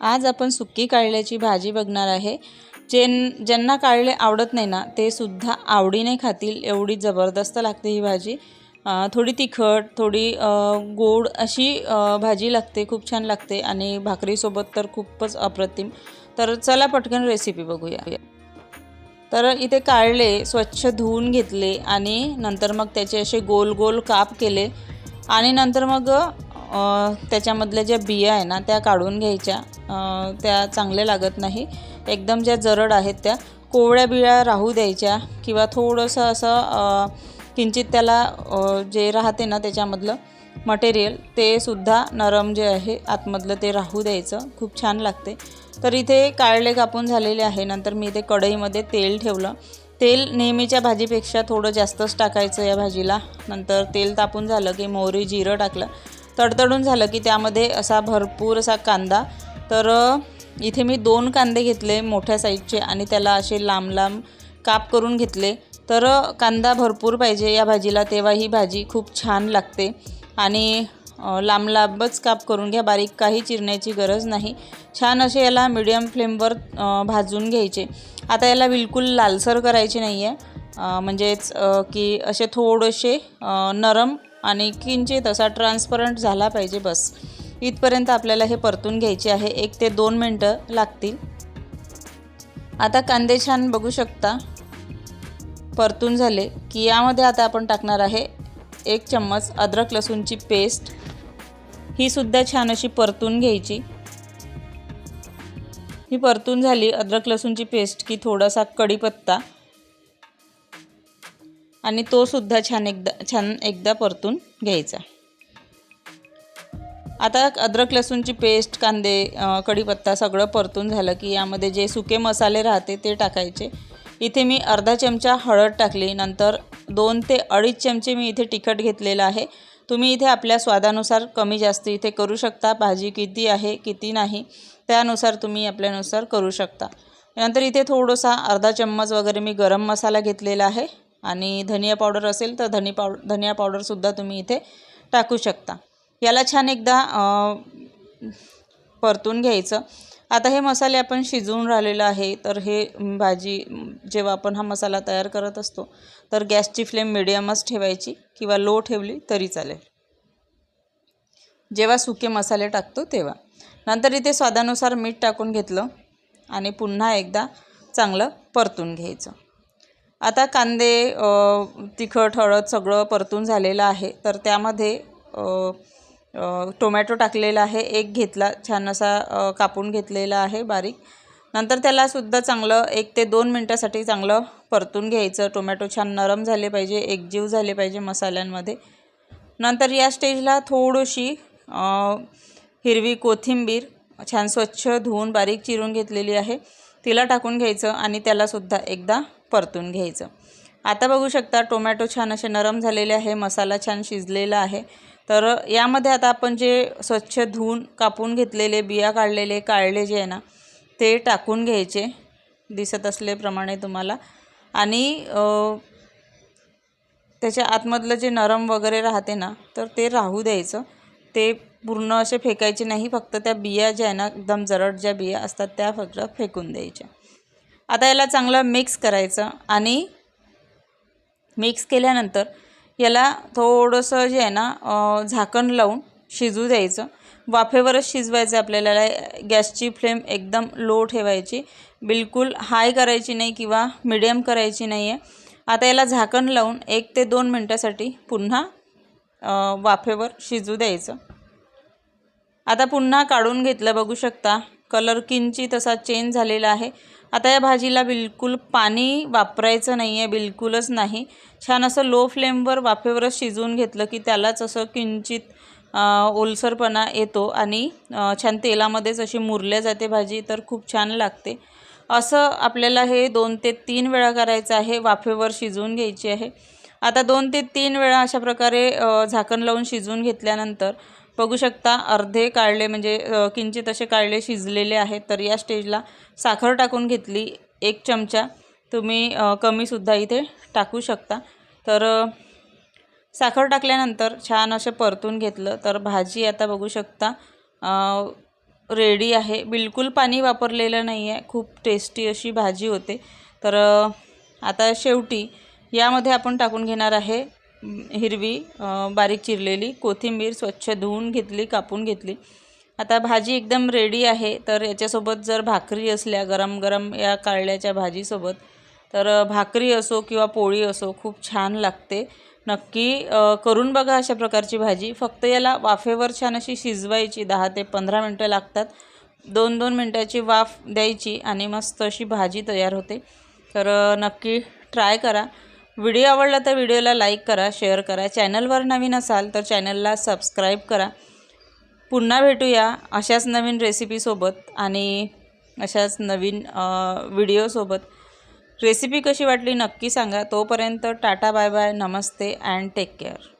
आज आपण सुक्की काळल्याची भाजी बघणार आहे. जे ज्यांना काळले आवडत नाही ना ते सुद्धा आवडीने खातील एवढी जबरदस्त लागते ही भाजी. थोडी तिखट थोडी गोड अशी भाजी लागते खूप छान लागते आणि भाकरीसोबत तर खूपच अप्रतिम. तर चला पटकन रेसिपी बघूया. तर इथे काढले स्वच्छ धुवून घेतले आणि नंतर मग त्याचे असे गोल गोल काप केले आणि नंतर मग त्याच्यामधल्या ज्या बिया आहे ना त्या काढून घ्यायच्या. त्या चांगल्या लागत नाही. एकदम ज्या जरड आहेत त्या कोवळ्या बिया राहू द्यायच्या किंवा थोडंसं असं किंचित त्याला जे राहते ना त्याच्यामधलं मटेरियल ते सुद्धा नरम जे आहे आतमधलं ते राहू द्यायचं. खूप छान लागते. तर इथे काळले कापून झालेले आहे. नंतर मी इथे कढईमध्ये तेल ठेवलं. तेल नेहमीच्या भाजीपेक्षा थोडं जास्तच टाकायचं या भाजीला. नंतर तेल तापून झालं की मोहरी जिरं टाकलं. तडतडून झालं की त्यामध्ये असा भरपूर असा कांदा. तर इथे मी दोन कांदे घेतले मोठ्या साईजचे आणि त्याला असे लांब लांब काप करून घेतले. तर कांदा भरपूर पाहिजे या भाजीला तेव्हा ही भाजी खूप छान लागते. आणि लांब लांबच काप करून घ्या बारीक काही चिरण्याची गरज नाही. छान असे याला मिडियम फ्लेमवर भाजून घ्यायचे. आता याला बिलकुल लालसर करायचे नाही आहे म्हणजेच की असे थोडेसे नरम आणि किंचित असा ट्रान्सपरंट झाला पाहिजे बस. इथपर्यंत आपल्याला हे परतून घ्यायचे आहे. एक ते दोन मिनटं लागतील. आता कांदे छान बघू शकता. परतून झाले की यामध्ये आता आपण टाकणार आहे एक चम्मच अद्रक लसूणची पेस्ट. ही सुद्धा छान अशी परतून घ्यायची. ही परतून झाली अद्रक लसूणची पेस्ट की थोडासा कढीपत्ता. आणि तो सुद्धा छान एकदा छान एकदा परतून घ्यायचा. आता अद्रक लसूणची पेस्ट कांदे कढीपत्ता सगळं परतून झालं की यामध्ये जे सुके मसाले राहते ते टाकायचे. इथे मी अर्धा चमचा हळद टाकली नंतर दोन ते अडीच चमचे मी इथे तिखट घेतलेलं आहे. तुम्ही इथे आपल्या स्वादानुसार कमी जास्त इथे करू शकता भाजी किती आहे किती नाही त्यानुसार तुम्ही आपल्यानुसार करू शकता. नंतर इथे थोडासा अर्धा चम्मच वगैरे मी गरम मसाला घेतलेला आहे. आणि धनिया पावडर असेल तर धनी पाव धनिया पावडरसुद्धा तुम्ही इथे टाकू शकता. याला छान एकदा परतून घ्यायचं. आता हे मसाले आपण शिजवून राहिलेलं आहे तर हे भाजी जेव्हा आपण हा मसाला तयार करत असतो तर गॅसची फ्लेम मिडियमच ठेवायची किंवा लो ठेवली तरी चालेल. जेव्हा सुके मसाले टाकतो तेव्हा. नंतर इथे स्वादानुसार मीठ टाकून घेतलं आणि पुन्हा एकदा चांगलं परतून घ्यायचं. आता कांदे तिखट हळद सगळं परतून झालेलं आहे. तर त्यामध्ये टोमॅटो टाकलेला आहे. एक घेतला छान असा कापून घेतलेला आहे बारीक. नंतर त्यालासुद्धा चांगलं एक ते दोन मिनटासाठी चांगलं परतून घ्यायचं. टोमॅटो छान नरम झाले पाहिजे एकजीव झाले पाहिजे मसाल्यांमध्ये. नंतर या स्टेजला थोडीशी हिरवी कोथिंबीर छान स्वच्छ धुवून बारीक चिरून घेतलेली आहे. तिला टाकून घ्यायचं आणि त्यालासुद्धा एकदा परतून घ्यायचं. आता बघू शकता टोमॅटो छान असे नरम झालेले आहे मसाला छान शिजलेला आहे. तर यामध्ये आता आपण जे स्वच्छ धुवून कापून घेतलेले बिया काढलेले काढले जे आहे ना ते टाकून घ्यायचे. दिसत असल्याप्रमाणे तुम्हाला. आणि त्याच्या आतमधलं जे नरम वगैरे राहते ना तर ते राहू द्यायचं. ते पूर्ण असे फेकायचे नाही फक्त त्या बिया ज्या आहे ना एकदम जरड ज्या बिया असतात त्या फक्त फेकून द्यायच्या. आता याला चांगलं मिक्स करायचं आणि मिक्स केल्यानंतर याला थोडंसं जे आहे ना झाकण लावून शिजू द्यायचं. वाफेवरच शिजवायचं आपल्याला. गॅसची फ्लेम एकदम लो ठेवायची. बिलकुल हाय करायची नाही किंवा मिडियम करायची नाही आहे आता याला झाकण लावून एक ते दोन मिनटासाठी पुन्हा वाफेवर शिजू द्यायचं. आता पुन्हा काढून घेतलं बघू शकता. कलर किंचित असा चेंज झालेला आहे. आता या भाजीला बिलकुल पाणी वापरायचं नाही आहे बिलकुलच नाही. छान असं लो फ्लेमवर वाफेवरच शिजवून घेतलं की त्यालाच असं किंचित ओलसरपणा येतो आणि छान तेलामध्येच अशी मुरल्या जाते भाजी तर खूप छान लागते. असं आपल्याला हे दोन ते तीन वेळा करायचं आहे वाफेवर शिजवून घ्यायची आहे. आता दोन ते तीन वेळा अशा प्रकारे झाकण लावून शिजवून घेतल्यानंतर बघू शकता अर्धे काढले म्हणजे किंचित असे काढले शिजलेले आहेत. तर या स्टेजला साखर टाकून घेतली एक चमचा. तुम्ही कमीसुद्धा इथे टाकू शकता. तर साखर टाकल्यानंतर छान असे परतून घेतलं. तर भाजी आता बघू शकता रेडी आहे. बिलकुल पाणी वापरलेलं नाही आहे खूप टेस्टी अशी भाजी होते. तर आता शेवटी यामध्ये आपण टाकून घेणार आहे हिरवी बारीक चिरलेली कोथिंबीर स्वच्छ धुवून घेतली कापून घेतली. आता भाजी एकदम रेडी आहे तर याच्यासोबत जर भाकरी असल्या गरम गरम या कारल्याच्या भाजीसोबत तर भाकरी असो किंवा पोळी असो खूप छान लागते. नक्की करून बघा अशा प्रकारची भाजी. फक्त याला वाफेवर छान अशी शिजवायची दहा ते पंधरा मिनटं लागतात. दोन दोन मिनटाची वाफ द्यायची आणि मस्त अशी भाजी तयार होते. तर नक्की ट्राय करा. व्हिडिओ आवडला तर व्हिडिओला लाईक करा शेअर करा. चॅनलवर नवीन असाल तर चॅनलला सबस्क्राईब करा. पुन्हा भेटूया अशाच नवीन रेसिपीसोबत आणि अशाच नवीन व्हिडिओसोबत रेसिपी कशी वाटली नक्की सांगा. तोपर्यंत टाटा बाय बाय नमस्ते अँड टेक केअर